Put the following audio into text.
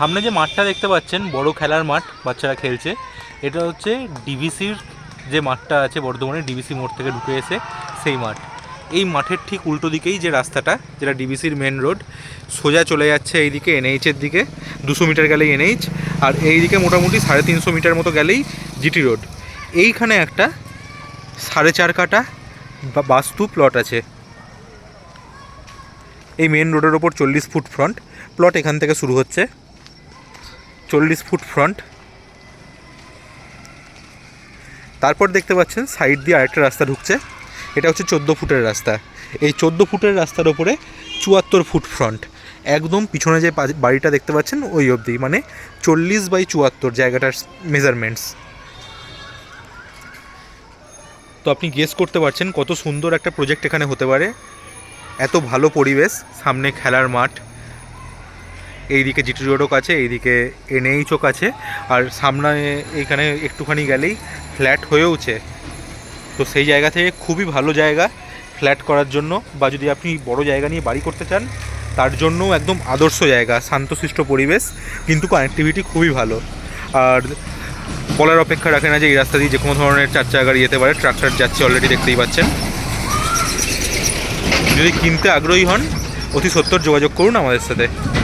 সামনে যে মাঠটা দেখতে পাচ্ছেন, বড় খেলার মাঠ, বাচ্চারা খেলছে। এটা হচ্ছে ডিভিসির যে মাঠটা আছে বর্ধমানে ডিভিসি মোড় থেকে ঢুকে এসে সেই মাঠ। এই মাঠের ঠিক উল্টো দিকেই যে রাস্তাটা, যেটা ডিভিসির মেন রোড সোজা চলে যাচ্ছে এইদিকে এনএইচের দিকে, দুশো মিটার গেলেই এনএইচ, আর এইদিকে মোটামুটি সাড়ে তিনশো মিটার মতো গেলেই জিটি রোড। এইখানে একটা সাড়ে চার কাটা বাস্তু প্লট আছে। এই মেন রোডের ওপর চল্লিশ ফুট ফ্রন্ট প্লট এখান থেকে শুরু হচ্ছে। চল্লিশ ফুট ফ্রন্ট তারপর দেখতে পাচ্ছেন সাইড দিয়ে আরেকটা রাস্তা ঢুকছে। এটা হচ্ছে চোদ্দ ফুটের রাস্তা। এই চোদ্দ ফুটের রাস্তার ওপরে চুয়াত্তর ফুট ফ্রন্ট একদম পিছনে যে বাড়িটা দেখতে পাচ্ছেন, ওই অবধি। মানে চল্লিশ বাই চুয়াত্তর জায়গাটার মেজারমেন্টস তো আপনি গেস করতে পারছেন কত সুন্দর একটা প্রজেক্ট এখানে হতে পারে। এত ভালো পরিবেশ, সামনে খেলার মাঠ। এইদিকে জিটি রোডও কাছে এইদিকে এনএইচও কাছে আর সামনে এইখানে একটুখানি গেলেই ফ্ল্যাট হয়েওছে। তো সেই জায়গা থেকে খুবই ভালো জায়গা ফ্ল্যাট করার জন্য, বা যদি আপনি বড় জায়গা নিয়ে বাড়ি করতে চান, তার জন্যও একদম আদর্শ জায়গা, শান্তশিষ্ট পরিবেশ, কিন্তু কানেক্টিভিটি খুবই ভালো। আর বলার অপেক্ষা রাখে না যে এই রাস্তা দিয়ে যে কোনো ধরনের চার চাকা গাড়ি যেতে পারে ট্রাক্টর যাচ্ছে অলরেডি দেখতেই পাচ্ছেন। যদি কিনতে আগ্রহী হন, অতি সত্তর যোগাযোগ করুন আমাদের সাথে।